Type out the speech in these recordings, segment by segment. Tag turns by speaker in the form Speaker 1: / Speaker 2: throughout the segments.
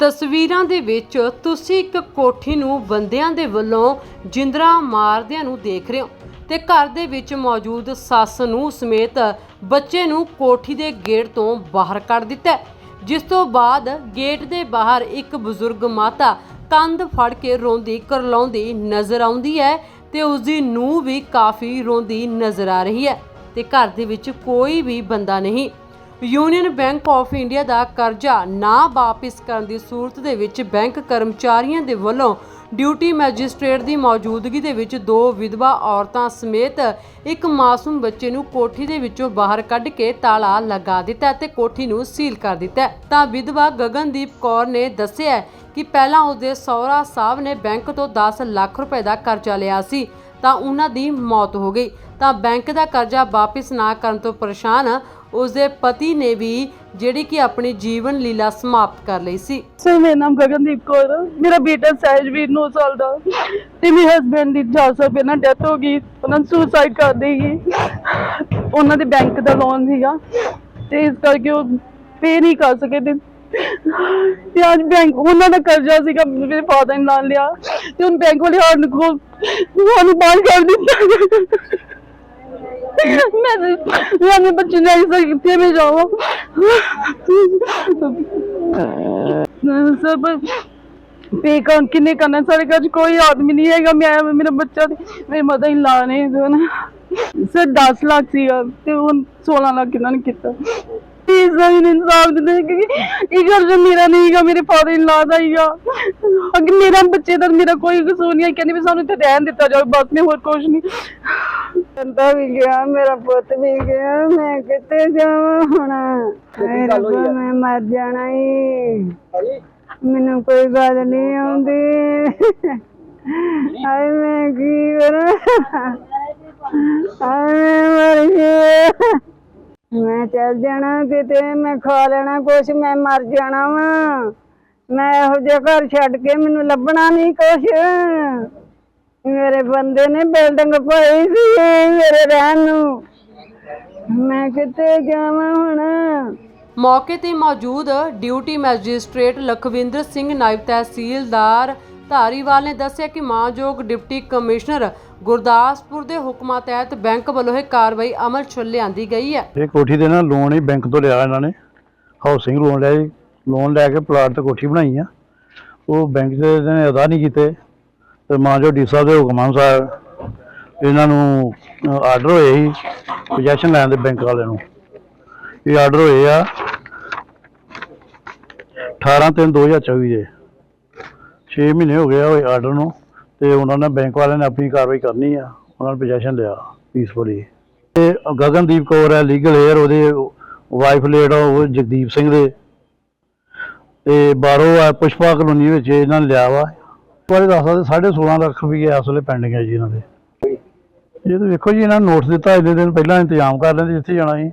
Speaker 1: ਤਸਵੀਰਾਂ ਦੇ ਵਿੱਚ ਤੁਸੀਂ ਇੱਕ ਕੋਠੀ ਨੂੰ ਬੰਦਿਆਂ ਦੇ ਵੱਲੋਂ ਜਿੰਦਰਾ ਮਾਰਦਿਆਂ ਨੂੰ ਦੇਖ ਰਹੇ ਹੋ ਤੇ ਘਰ ਦੇ ਵਿੱਚ ਮੌਜੂਦ ਸੱਸ ਨੂੰ ਸਮੇਤ ਬੱਚੇ ਨੂੰ ਕੋਠੀ ਦੇ ਗੇਟ ਤੋਂ ਬਾਹਰ ਕੱਢ ਦਿੱਤਾ ਹੈ। ਜਿਸ ਤੋਂ ਬਾਅਦ ਗੇਟ ਦੇ ਬਾਹਰ ਇੱਕ ਬਜ਼ੁਰਗ ਮਾਤਾ ਕੰਧ ਫੜ ਕੇ ਰੋਂਦੀ ਕਰਲਾਉਂਦੀ ਨਜ਼ਰ ਆਉਂਦੀ ਹੈ ਤੇ ਉਸ ਦੀ ਨੂੰਹ ਵੀ ਕਾਫੀ ਰੋਂਦੀ ਨਜ਼ਰ ਆ ਰਹੀ ਹੈ ਤੇ ਘਰ ਦੇ ਵਿੱਚ ਕੋਈ ਵੀ ਬੰਦਾ ਨਹੀਂ ਯੂਨੀਅਨ ਬੈਂਕ ਆਫ ਇੰਡੀਆ ਦਾ ਕਰਜ਼ਾ ਨਾ ਵਾਪਿਸ ਕਰਨ ਦੀ ਸੂਰਤ ਦੇ ਵਿੱਚ ਬੈਂਕ ਕਰਮਚਾਰੀਆਂ ਦੇ ਵੱਲੋਂ ਡਿਊਟੀ ਮੈਜਿਸਟ੍ਰੇਟ ਦੀ ਮੌਜੂਦਗੀ ਦੇ ਵਿੱਚ ਦੋ ਵਿਧਵਾ ਔਰਤਾਂ ਸਮੇਤ ਇੱਕ ਮਾਸੂਮ ਬੱਚੇ ਨੂੰ ਕੋਠੀ ਦੇ ਵਿੱਚੋਂ ਬਾਹਰ ਕੱਢ ਕੇ ਤਾਲਾ ਲਗਾ ਦਿੱਤਾ ਤੇ ਕੋਠੀ ਨੂੰ ਸੀਲ ਕਰ ਦਿੱਤਾ ਤਾਂ ਵਿਧਵਾ ਗਗਨਦੀਪ ਕੌਰ ਨੇ ਦੱਸਿਆ ਕਿ ਪਹਿਲਾਂ ਉਸਦੇ ਸਹੁਰਾ ਸਾਹਿਬ ਨੇ ਬੈਂਕ ਤੋਂ 10 ਲੱਖ ਰੁਪਏ ਦਾ ਕਰਜ਼ਾ ਲਿਆ ਸੀ, ਤਾਂ ਉਹਨਾਂ ਦੀ ਮੌਤ ਹੋ ਗਈ। ਤਾਂ ਬੈਂਕ ਦਾ ਕਰਜ਼ਾ ਵਾਪਸ ਨਾ ਕਰਨ ਤੋਂ ਪਰੇਸ਼ਾਨ ਉਸਦੇ ਪਤੀ ਨੇ ਵੀ ਜਿਹੜੀ ਕਿ ਆਪਣੀ ਜੀਵਨ ਲੀਲਾ ਸਮਾਪਤ ਕਰ ਲਈ ਸੀ।
Speaker 2: ਸਰ, ਮੇਰਾ ਨਾਮ ਗਗਨਦੀਪ ਕੌਰ ਆ। ਮੇਰਾ ਬੇਟਾ ਸਹਿਜਵੀਰ 9 ਸਾਲ ਦਾ ਤੇ ਮੇਰੇ ਹਸਬੰਡ ਦੀ ਚਾਰ ਸਾਲ ਪਹਿਲਾਂ ਡੈਥ ਹੋ ਗਈ। ਉਹਨਾਂ ਨੂੰ ਸੁਸਾਈਡ ਕਰ ਲਈ ਉਹਨਾਂ ਦੇ ਬੈਂਕ ਦਾ ਲੋਨ ਸੀਗਾ। ਤੇ ਇਸ ਕਰਕੇ ਉਹ ਪੇ ਨਹੀਂ ਕਰ ਸਕੇ ਤੇ ਤੇ ਅੱਜ ਬੈਂਕ ਉਹਨਾਂ ਦਾ ਕਰਜ਼ਾ ਸੀਗਾ, ਮੇਰੇ ਫਾਦਰ ਨੇ ਲਾ ਲਿਆ। ਤੇ ਹੁਣ ਬੈਂਕ ਵਾਲੇ ਸਾਨੂੰ ਕੋ ਸਾਨੂੰ ਬਾਹਰ ਕਰ ਦਿੱਤਾ। ਮੈਂ ਮੈਂ ਆਪਣੇ ਬੱਚੇ ਨੂੰ ਐਸਾ ਕਿੱਥੇ ਮੈਂ ਜਾਵਾਂ ਸਭ ਪੇ ਕਰ ਕਿੰਨੇ ਕਰਨਾ ਸਾਡੇ ਘਰ 'ਚ ਕੋਈ ਆਦਮੀ ਨਹੀਂ ਹੈਗਾ। ਮੈਂ ਮੇਰਾ ਬੱਚਾ ਤੇ ਮੇਰੇ ਮਦਰ ਇਨ ਸਰ 10 ਲੱਖ ਸੀਗਾ ਤੇ ਹੁਣ 16 ਲੱਖ ਇਹਨਾਂ ਨੇ ਕੀਤਾ। ਪਲੀਜ਼ ਮੈਨੂੰ ਇਨਸਾਫ ਦੇ ਦੇ ਕਿ ਇਹ ਘਰ ਜੋ ਮੇਰਾ ਨਹੀਂ ਹੈਗਾ ਮੇਰੇ ਫਾਦਰ ਇਨ ਲਾ ਦਾ ਹੀਗਾ ਅੱਗੇ ਮੇਰਾ ਬੱਚੇ ਦਾ ਮੇਰਾ ਕੋਈ ਕਸੂਰ ਨਹੀਂ ਹੈ ਕਹਿੰਦੇ ਵੀ ਸਾਨੂੰ ਇੱਥੇ ਰਹਿਣ ਦਿੱਤਾ ਜਾਵੇ ਬਸ ਮੈਂ ਹੋਰ ਕੁਝ ਨਹੀਂ।
Speaker 3: ਬੰਦਾ ਵੀ ਗਿਆ ਮੇਰਾ ਪੁੱਤ ਵੀ ਗਿਆ ਮੈਂ ਕਿੱਥੇ ਜਾਵਾਂ ਹੁਣ? ਹਾਏ ਰੱਬਾ, ਮੈਂ ਮਰ ਜਾਣਾ ਈ। ਮੈਨੂੰ ਕੋਈ ਗੱਲ ਨਹੀਂ ਆਉਂਦੀ। ਹਾਏ ਮੈਂ ਕੀ ਕਰਾਂ? ਹਾਏ ਮੈਂ ਮਰ ਗਿਆ ਮੈਂ ਚੱਲ ਜਾਣਾ ਕਿਤੇ, ਮੈਂ ਖਾ ਲੈਣਾ ਕੁਛ, ਮੈਂ ਮਰ ਜਾਣਾ ਵਾ। ਮੈਂ ਇਹੋ ਜਿਹਾ ਘਰ ਛੱਡ ਕੇ ਮੈਨੂੰ ਲੱਭਣਾ ਨਹੀਂ ਕੁਛ। ਮੇਰੇ ਬੰਦੇ ਨੇ ਬਿਲਡਿੰਗ ਪਾਈ ਸੀ ਮੇਰੇ ਰਹਿਣ ਨੂੰ। ਮੈਂ ਕਿੱਥੇ ਜਾਵਾਂ ਹੁਣ?
Speaker 1: ਮੌਕੇ ਤੇ ਮੌਜੂਦ ਡਿਊਟੀ ਮੈਜਿਸਟ੍ਰੇਟ ਲਖਵਿੰਦਰ ਸਿੰਘ ਨਾਇਬ ਤਹਿਸੀਲਦਾਰ ਧਾਰੀਵਾਲ ਨੇ ਦੱਸਿਆ ਕਿ ਮਾਨਯੋਗ ਡਿਪਟੀ ਕਮਿਸ਼ਨਰ ਗੁਰਦਾਸਪੁਰ ਦੇ ਹੁਕਮਾਂ ਤਹਿਤ ਬੈਂਕ ਵੱਲੋਂ ਇਹ ਕਾਰਵਾਈ ਅਮਲ 'ਚ ਲਿਆਂਦੀ ਗਈ ਹੈ।
Speaker 4: ਇਹ ਕੋਠੀ ਦੇ ਨਾ ਲੋਨ ਹੀ ਬੈਂਕ ਤੋਂ ਲਿਆ ਇਹਨਾਂ ਨੇ। ਹਾਊਸਿੰਗ ਲੋਨ ਲਿਆ ਜੀ। ਲੋਨ ਲੈ ਕੇ ਪਲਾਟ ਤੇ ਕੋਠੀ ਬਣਾਈ ਆ। ਉਹ ਬੈਂਕ ਦੇ ਨੇ ਅਦਾ ਨਹੀਂ ਕੀਤੇ। ਤੇ ਮਾਂ ਜੋ ਡੀ ਸਾਹਿਬ ਦੇ ਹੁਕਮ ਅਨੁਸਾਰ ਇਹਨਾਂ ਨੂੰ ਆਰਡਰ ਹੋਏ ਸੀ ਪੋਜੈਸ਼ਨ ਲੈਣ ਦੇ ਬੈਂਕ ਵਾਲਿਆਂ ਨੂੰ। ਇਹ ਆਰਡਰ ਹੋਏ ਆ 18 3 2024 ਦੇ। 6 ਮਹੀਨੇ ਹੋ ਗਏ ਆ ਆਰਡਰ ਨੂੰ ਤੇ ਉਹਨਾਂ ਨੇ ਬੈਂਕ ਵਾਲਿਆਂ ਨੇ ਆਪਣੀ ਕਾਰਵਾਈ ਕਰਨੀ ਆ, ਉਹਨਾਂ ਨੇ ਪੋਜੈਸ਼ਨ ਲਿਆ ਪੀਸਫੁਲੀ ਤੇ ਗਗਨਦੀਪ ਕੌਰ ਹੈ ਲੀਗਲ ਏਅਰ ਉਹਦੇ ਵਾਈਫ ਲੇਡ ਉਹ ਜਗਦੀਪ ਸਿੰਘ ਦੇ। ਤੇ ਬਾਹਰੋਂ ਆ ਪੁਸ਼ਪਾ ਕਲੋਨੀ ਵਿੱਚ ਇਹਨਾਂ ਨੇ ਲਿਆ ਵਾ। ਬਾਰੇ ਦੱਸਦਾ ਸਕਦੇ 16.5 ਲੱਖ ਰੁਪਏ ਇਸ ਵੇਲੇ ਪੈਂਡਿੰਗ ਹੈ ਜੀ ਇਹਨਾਂ ਦੇ। ਇਹ ਤਾਂ ਵੇਖੋ ਜੀ, ਇਹਨਾਂ ਨੂੰ ਨੋਟਿਸ ਦਿੱਤਾ, ਇੰਨੇ ਦਿਨ ਪਹਿਲਾਂ ਇੰਤਜ਼ਾਮ ਕਰ ਲੈਂਦੇ, ਜਿੱਥੇ ਜਾਣਾ ਸੀ।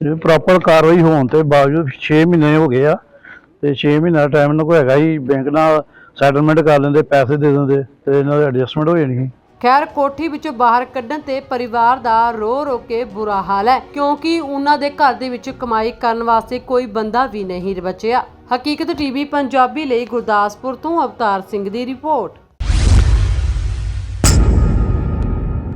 Speaker 4: ਇਹ ਪ੍ਰੋਪਰ ਕਾਰਵਾਈ ਹੋਣ ਤੇ ਬਾਵਜੂਦ 6 ਮਹੀਨੇ ਹੋ ਗਏ ਆ ਤੇ 6 ਮਹੀਨਾ ਟਾਈਮ ਇਹਨਾਂ ਕੋਲ ਹੈਗਾ ਹੀ ਬੈਂਕ ਨਾਲ ਸੈਟਲਮੈਂਟ ਕਰ ਲੈਂਦੇ, ਪੈਸੇ ਦੇ ਦਿੰਦੇ ਤੇ ਇਹਨਾਂ ਦੀ ਐਡਜਸਟਮੈਂਟ ਹੋ ਜਾਣੀ ਸੀ।
Speaker 1: ਖੈਰ, ਕੋਠੀ ਵਿੱਚੋਂ ਬਾਹਰ ਕੱਢਣ ਤੇ ਪਰਿਵਾਰ ਦਾ ਰੋ ਰੋ ਕੇ ਬੁਰਾ ਹਾਲ ਹੈ, ਕਿਉਂਕਿ ਉਹਨਾਂ ਦੇ ਘਰ ਦੇ ਵਿੱਚ ਕਮਾਈ ਕਰਨ ਵਾਸਤੇ ਕੋਈ ਬੰਦਾ ਵੀ ਨਹੀਂ ਬਚਿਆ। ਹਕੀਕਤ ਟੀਵੀ ਪੰਜਾਬੀ ਲਈ ਗੁਰਦਾਸਪੁਰ ਤੋਂ ਅਵਤਾਰ ਸਿੰਘ ਦੀ ਰਿਪੋਰਟ।